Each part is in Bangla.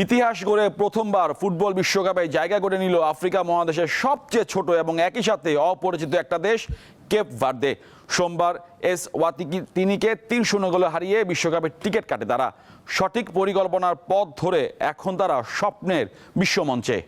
ইতিহাস গড়ে প্রথমবার ফুটবল বিশ্বকাপে জায়গা করে নিল আফ্রিকা মহাদেশের সবচেয়ে ছোট এবং একই সাথে অপরিচিত একটা দেশ, কেপ ভার্দে। সোমবার এস ওয়াতিকি তিনিকে তিন শূন্য গোলে হারিয়ে বিশ্বকাপের টিকিট কাটে তারা। সঠিক পরিকল্পনার পথ ধরে এখন তারা স্বপ্নের বিশ্বমঞ্চে।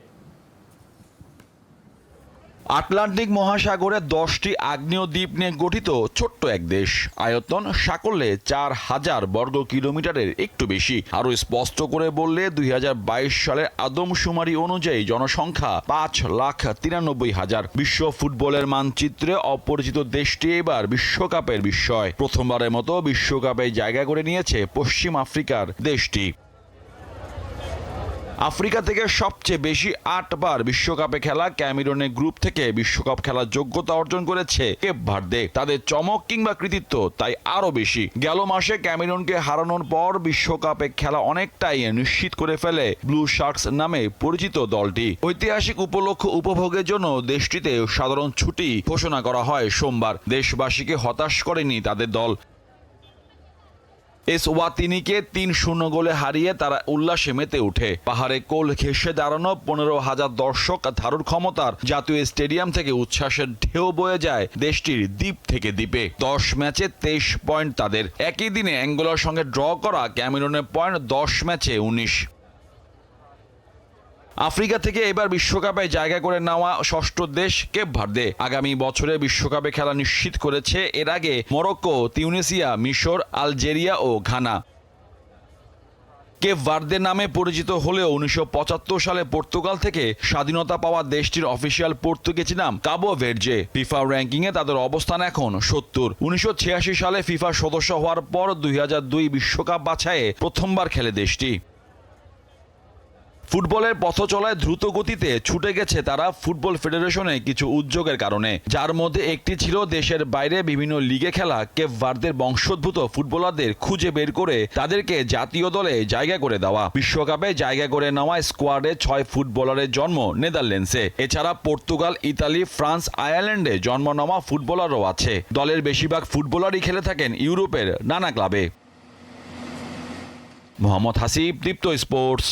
আটলান্টিক মহাসাগরে দশটি আগ্নেয় দ্বীপ নিয়ে গঠিত ছোট্ট এক দেশ। আয়তন সাকল্যে চার হাজার বর্গ কিলোমিটারের একটু বেশি। আরও স্পষ্ট করে বললে, দুই হাজার বাইশ সালের আদমশুমারি অনুযায়ী জনসংখ্যা পাঁচ লাখ তিরানব্বই হাজার। বিশ্ব ফুটবলের মানচিত্রে অপরিচিত দেশটি এবার বিশ্বকাপের বিস্ময় প্রথমবারের মতো বিশ্বকাপে জায়গা করে নিয়েছে পশ্চিম আফ্রিকার দেশটি। আফ্রিকা থেকে সবচেয়ে বেশি আটবার বিশ্বকাপে খেলা ক্যামেরনের গ্রুপ থেকে বিশ্বকাপ খেলার যোগ্যতা অর্জন করেছে কেপ ভার্দে। তাদের চমক কিংবা কৃতিত্ব তাই আরও বেশি। গেল মাসে ক্যামেরনকে হারানোর পর বিশ্বকাপে খেলা অনেকটাই নিশ্চিত করে ফেলে ব্লু শার্কস নামে পরিচিত দলটি। ঐতিহাসিক উপলক্ষ উপভোগের জন্য দেশটিতে সাধারণ ছুটি ঘোষণা করা হয় সোমবার। দেশবাসীকে হতাশ করেনি তাদের দল। এস ওয়াতিনিকে তিন শূন্য গোলে হারিয়ে তারা উল্লাসে মেতে ওঠে। পাহাড়ে কোল ঘেসে দাঁড়ানো পনেরো হাজার দর্শক ধারুর ক্ষমতার জাতীয় স্টেডিয়াম থেকে উচ্ছ্বাসের ঢেউ বয়ে যায় দেশটির দ্বীপ থেকে দ্বীপে। দশ ম্যাচে তেইশ পয়েন্ট তাদের। একই দিনে অ্যাঙ্গোলার সঙ্গে ড্র করা ক্যামেরনের পয়েন্ট দশ ম্যাচে উনিশ। আফ্রিকা থেকে এবার বিশ্বকাপে জায়গা করে নেওয়া ষষ্ঠ দেশ কেপ ভার্দে। আগামী বছরে বিশ্বকাপে খেলা নিশ্চিত করেছে এর আগে মরক্কো, তিউনেসিয়া, মিশর, আলজেরিয়া ও ঘানা। কেপ ভার্দে নামে পরিচিত হলেও উনিশশো পঁচাত্তর সালে পর্তুগাল থেকে স্বাধীনতা পাওয়া দেশটির অফিসিয়াল পর্তুগিজ নাম কাবো ভেরজে। ফিফা র্যাঙ্কিংয়ে তাদের অবস্থান এখন সত্তর। উনিশশো সালে ফিফা সদস্য হওয়ার পর দুই বিশ্বকাপ বাছাইয়ে প্রথমবার খেলে দেশটি। ফুটবলের পথ চলায় দ্রুত গতিতে ছুটে গেছে তারা ফুটবল ফেডারেশনে কিছু উদ্যোগের কারণে। যার মধ্যে একটি ছিল দেশের বাইরে বিভিন্ন লিগে খেলা। কেপ ভার্দের বংশোদ্ভূত ফুটবলারদের খুঁজে বের করে তাদেরকে জাতীয় দলে জায়গা করে দেওয়া। বিশ্বকাপে জায়গা করে নেওয়া স্কোয়াডে ছয় ফুটবলারের জন্ম নেদারল্যান্ডসে। এছাড়া পর্তুগাল, ইতালি, ফ্রান্স, আয়ারল্যান্ডে জন্ম নেওয়া ফুটবলারও আছে। দলের বেশিরভাগ ফুটবলারই খেলে থাকেন ইউরোপের নানা ক্লাবে। মোহাম্মদ হাসিব, দীপ্ত স্পোর্টস।